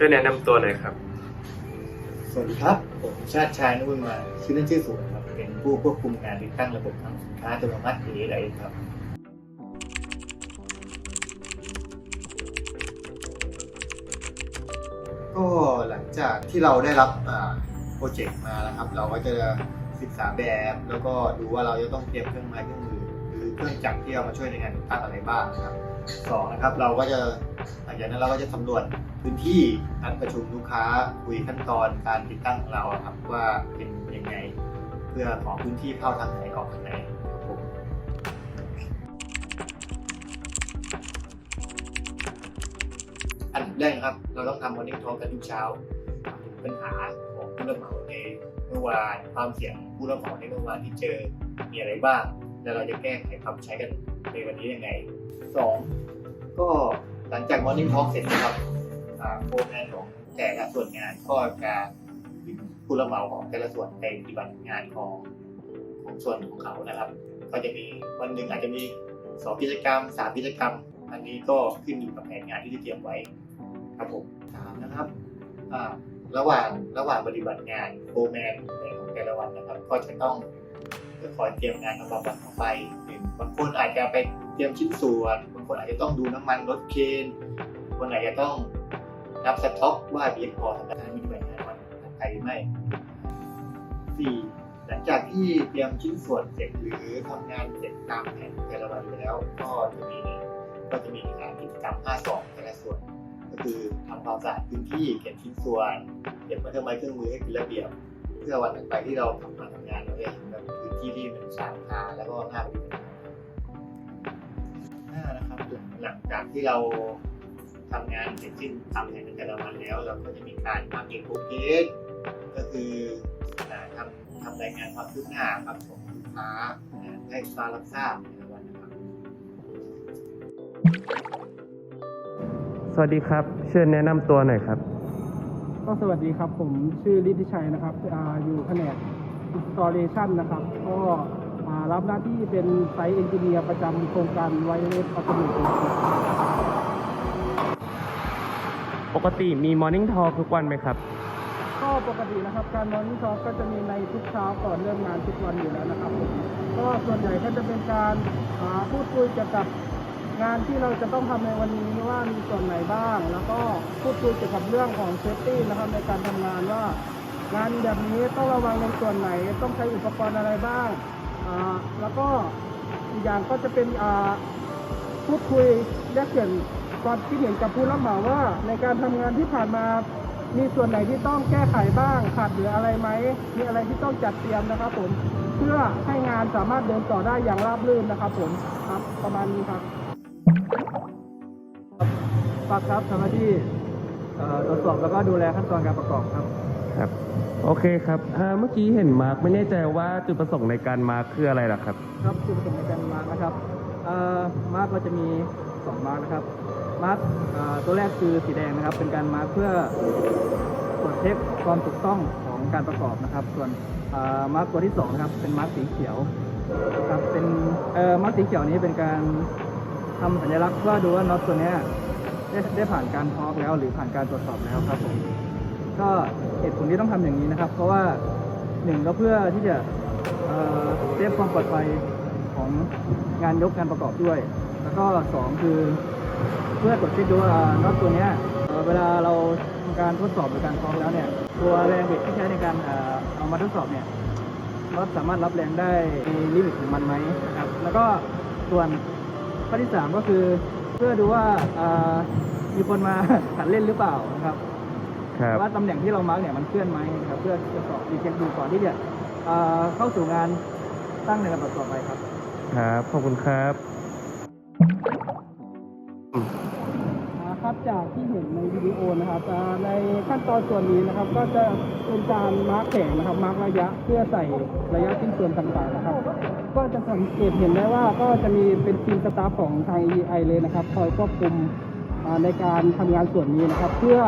ช่วยแนะนำตัวหน่อยครับ สวัสดีครับ ผมชาติชายนุบุญมา ชื่อเล่นชื่อสวนครับ เป็นผู้ควบคุมงานติดตั้งระบบทางสินค้าอัตโนมัติเอไอครับ ก็หลังจากที่เราได้รับโปรเจกต์มาแล้วครับ เราก็จะศึกษาแบบ แล้วก็ดูว่าเราจะต้องเตรียมเครื่องไม้เครื่องมือหรือเครื่องจักรที่เอามาช่วยในงานติดตั้งอะไรบ้างนะครับสองนะครับ เราก็จะหลังจากนั้นเราก็จะสำรวจ พื้นที่นัดประชุมลูกค้าคุยขั้นตอนการติดตั้งของเราครับว่าเป็นยังไงเพื่อขอพื้นที่เข้าทางไหนออกทางไหนครับผมอันแรกครับ เราต้องทำ morning talk กันทุกเช้าถึงปัญหาของผู้รับเหมาในเมื่อวานความเสี่ยงผู้รับเหมาในเมื่อวานที่เจอมีอะไรบ้าง แล้วเราจะแก้ไขปรับใช้กันในวันนี้ยังไงสองก็หลังจาก morning talk เสร็จนะครับ โปรแกรมของแต่ละส่วนงานก็จะผู้รับเหมาของแต่ละส่วนไปปฏิบัติงานของของส่วนของเขานะครับ ก็จะมีวันหนึ่งอาจจะมีสองกิจกรรมสามกิจกรรม อันนี้ก็ขึ้นอยู่กับแผนงานที่ได้เตรียมไว้ครับผมสามนะครับอ่าระหว่างระหว่างปฏิบัติงานโฟร์แมนในของแต่ละวันนะครับ ก็จะต้องคอยเตรียมงานของบางวันออกไปหนึ่งบางคนอาจจะไปเตรียมชิ้นส่วนบางคนอาจจะต้องดูน้ำมันรถเคนบางคนอาจจะต้อง นับสต็อกว่ามีพอสำหรับการปฏิบัติงานวันถัดไปหรือไม่สี่หลังจากที่เตรียมชิ้นส่วนเสร็จหรือทำงานเสร็จตามแผนแต่ละวันไปแล้ว ก็จะมีก็จะมีงานกิจกรรม52แต่ละส่วน ก็คือทำความสะอาดพื้นที่เก็บชิ้นส่วนเก็บเครื่องไม้เครื่องมือให้เป็นระเบียบเพื่อวันต่อไปที่เราทำมาทำงานเราได้เห็นแบบพื้นที่ที่มันสะอาดตาแล้วก็น่าปฏิบัติงานห้านะครับหลังจากที่เรา ทำงานเสร็จสิ้นตามแผนในแต่ละวันแล้ว เราก็จะมีการทำเก็บโปรเกสก็คืออ่าทำทำรายงานความคืบหน้าครับของลูกค้าอ่าให้ลูกค้ารับทราบในแต่ละวันนะครับสวัสดีครับช่วยแนะนำตัวหน่อยครับก็สวัสดีครับ ผมชื่อฤทธิชัยนะครับอาอยู่แผนก installation นะครับ ก็อ่ารับหน้าที่เป็นไซต์เอนจิเนียร์ประจำโครงการไวเลสอัตโนมัติ ปกติมี Morning Talk ทุกวันไหมครับ ก็ปกตินะครับ การนอนนี่ทอก็จะมีในทุกเช้าก่อนเริ่มงานทุกวันอยู่แล้วนะครับผมก็ส่วนใหญ่ก็จะเป็นการาพูดคุยเกี่ยวกับงานที่เราจะต้องทำในวันนี้ว่ามีส่วนไหนบ้าง แล้วก็พูดคุยเกี่ยวกับเรื่องของเซฟตี้นะครับในการทำงานว่างานแบบนี้ต้องระวังในส่วนไหนต้องใช้อุปกรณ์อะไรบ้างแล้วก็อีกอย่างก็จะเป็นพูดคุยแลกเปลี่ยน ความคิดเห็นกับผู้รับเหมาว่า ในการทำงานที่ผ่านมา มีส่วนไหนที่ต้องแก้ไขบ้างขาดเหลืออะไรไหมมีอะไรที่ต้องจัดเตรียมนะครับผมเพื่อให้งานสามารถเดินต่อได้อย่างราบรื่นนะครับผมครับประมาณนี้ครับฝากครับทำหน้าที่ตรวจสอบแล้วก็ดูแลขั้นตอนการประกอบครับครับโอเคครับเมื่อกี้เห็นมาร์กไม่แน่ใจว่าจุดประสงค์ในการมาร์กคืออะไรล่ะครับ ครับจุดประสงค์ในการมาร์กนะครับมาร์กเราจะมีสองมาร์กนะครับ มาร์กตัวแรกคือสีแดงนะครับ เป็นการมาร์กเพื่อตรวจเช็คความถูกต้องของการประกอบนะครับ ส่วนมาร์กตัวที่สองนะครับเป็นมาร์กสีเขียวครับเป็นเอ่อมาร์กสีเขียวนี้เป็นการทำสัญลักษณ์ว่าดูว่าน็อตตัวเนี้ยได้ได้ผ่านการทอกแล้วหรือผ่านการตรวจสอบแล้วครับผมก็เหตุผลที่ต้องทำอย่างนี้นะครับ เพราะว่าหนึ่งก็เพื่อที่จะเอ่อเซฟความปลอดภัยของงานยกงานประกอบด้วย แล้วก็สองคือ เพื่อตรวจเช็คดูว่าน็อตตัวเนี้ยเอ่อเวลาเราทำการทดสอบหรือการคล้องแล้วเนี่ยตัวแรงบิดที่ใช้ในการเอ่อเอามาทดสอบเนี่ยน็อตสามารถรับแรงได้มีลิมิตของมันไหมนะครับแล้วก็ส่วนข้อที่สามก็คือเพื่อดูว่าเอ่อมีคนมาหัดเล่นหรือเปล่านะครับครับว่าตำแหน่งที่เรามาร์กเนี่ยมันเคลื่อนไหมนะครับเพื่อจะสอบดีเช็คดูก่อนที่จะเอ่อเข้าสู่งานตั้งในลำดับต่อไปครับ ครับ ขอบคุณครับ จากที่เห็นในวิดีโอนะครับในขั้นตอนส่วนนี้นะครับ ก็จะเป็นการมาร์กแผงนะครับมาร์กระยะเพื่อใส่ระยะชิ้นส่วนต่างๆนะครับ ก็จะสังเกตเห็นได้ว่าก็จะมีเป็นทีมสตาฟของทาง EI เลยนะครับคอยควบคุมในการทำงานส่วนนี้นะครับ เพื่อ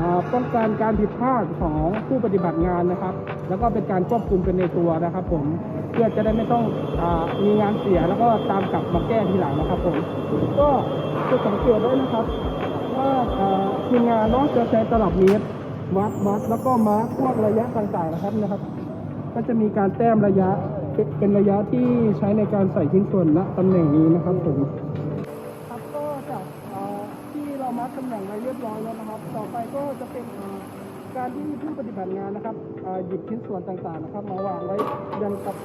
อป้องกันการผิดพลาดของผู้ปฏิบัติงานนะครับ แล้วก็เป็นการควบคุมเป็นในตัวนะครับ ผมเพื่อจะได้ไม่ต้องอมีงานเสียแล้วก็ตามกลับมาแก้ทีหลังนะครับ ผมก็จะสังเกตได้นะครับ ว่าทีมงานเนาะจะใช้ตลับเมตรวัดวัดแล้วก็มาร์คพวกระยะต่างๆนะครับนะครับ ก็จะมีการแต้มระยะเป็นระยะที่ใช้ในการใส่ชิ้นส่วนณตำแหน่งนี้นะครับผมครับก็จากที่เรามาร์คตำแหน่งไว้เรียบร้อยแล้วนะครับ ต่อไปก็จะเป็น การที่ผู้ปฏิบัติงานนะครับหยิบชิ้นส่วนต่างๆนะครับ มาวางไว้ยังกับ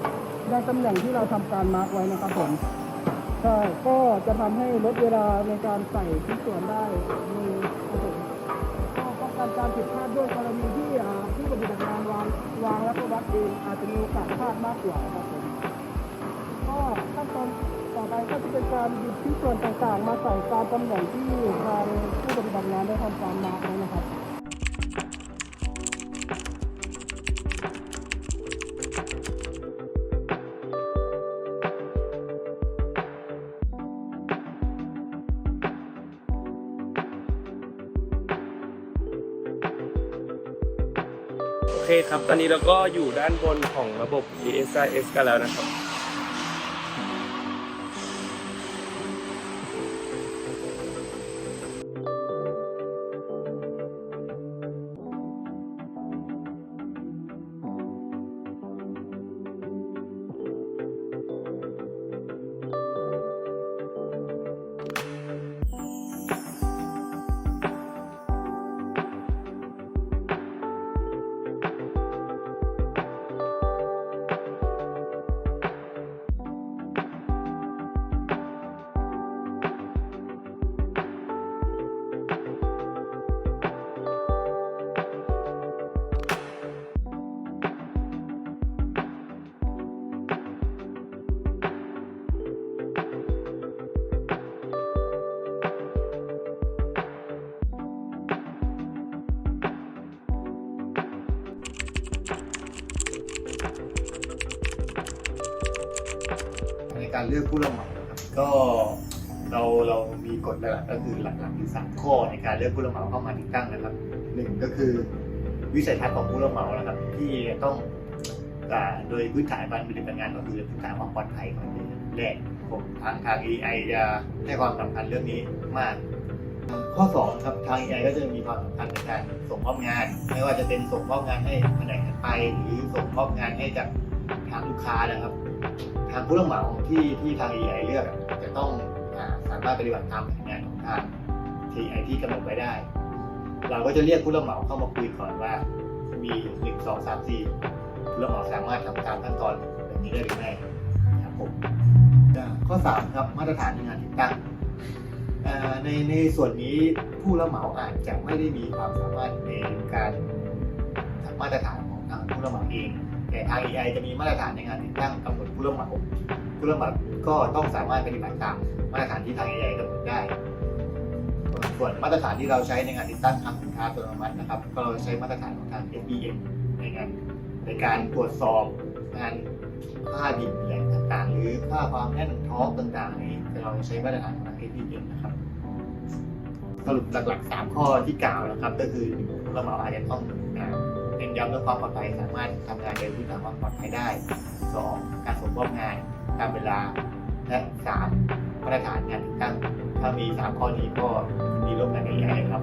ยังตำแหน่งที่เราทำการมาร์คไว้นะครับผมใช่ก็จะทำให้ลดเวลาในการใส่ชิ้นส่วนได้ในครับผมก็ป้องกันการผิดพลาดด้วยกรณีที่ผู้ปฏิบัติงานวางวางแล้วก็วัดเองอาจจะมีโอกาสพลาดมากกว่าครับผมก็ขั้นตอนต่อไปก็จะเป็นการหยิบชิ้นส่วนต่างๆ มาใส่ตามตำแหน่งที่ทางผู้ปฏิบัติงานได้ทำการมาร์คไว้นะครับ โอเคครับ ตอนนี้เราก็อยู่ด้านบนของระบบ ESIS กันแล้วนะครับ การเลือกผู้รับเหมานะครับก็เราเรามีกฎหลักๆก็คือหลักๆอยู่สามข้อในการเลือกผู้รับเหมาเข้ามาติดตั้งนะครับหนึ่งก็คือวิสัยทัศน์ของผู้รับเหมานะครับ ที่ต้องอ่โดยพื้นฐานการปฏิบัติงานก็คือพื้นฐานความปลอดภัยของแรกผมทางทาง AI จะให้ความสำคัญเรื่องนี้มากข้อ2ครับทาง AI ก็จะมีความสำคัญในการส่งมอบงาน ไม่ว่าจะเป็นส่งมอบงานให้แผนกถัดไป หรือส่งมอบงานให้กับทางลูกค้านะครับ ทางผู้รับเหมาที่ที่ทาง AI เลือกจะต้องสามารถปฏิบัติตามแผนงานของทาง TI ที่กำหนดไว้ได้ เราก็จะเรียกผู้รับเหมาเข้ามาคุยก่อนว่า มีหนึ่งสองสามสี่ผู้รับเหมาสามารถทำตามขั้นตอนแบบนี้ได้หรือไม่ครับผมข้อสามครับมาตรฐานในงานติดตั้งในในส่วนนี้ผู้รับเหมาอาจจะไม่ได้มีความสามารถในการทำมาตรฐานของทางผู้รับเหมาเอง แต่ทาง AI จะมีมาตรฐานในงานติดตั้งกำหนดผู้รับเหมาผู้รับเหมาก็ต้องสามารถปฏิบัติตามมาตรฐานที่ทาง AI กำหนดได้ ส่วนมาตรฐานที่เราใช้ในงานติดตั้งทำสินค้าอัตโนมัตินะครับ ก็เราใช้มาตรฐานของทาง SBM ในงานในการตรวจสอบงานค่าดินแหล่งต่างๆ หรือค่าความแน่นท้องต่างๆนี้เราใช้มาตรฐานของทาง SBM นะครับสรุปหลักๆ 3 ข้อที่กล่าวนะครับ ก็คือผู้รับเหมาอาจจะต้อง เน้นย้ำเรื่องความปลอดภัยสามารถทำงานโดยพื้นฐานความปลอดภัยได้ 2. การส่งมอบงานตามเวลา และ 3. มาตรฐานงานติดตั้งถ้ามี 3 ข้อนี้ก็มีร่วมกันใน AI ครับ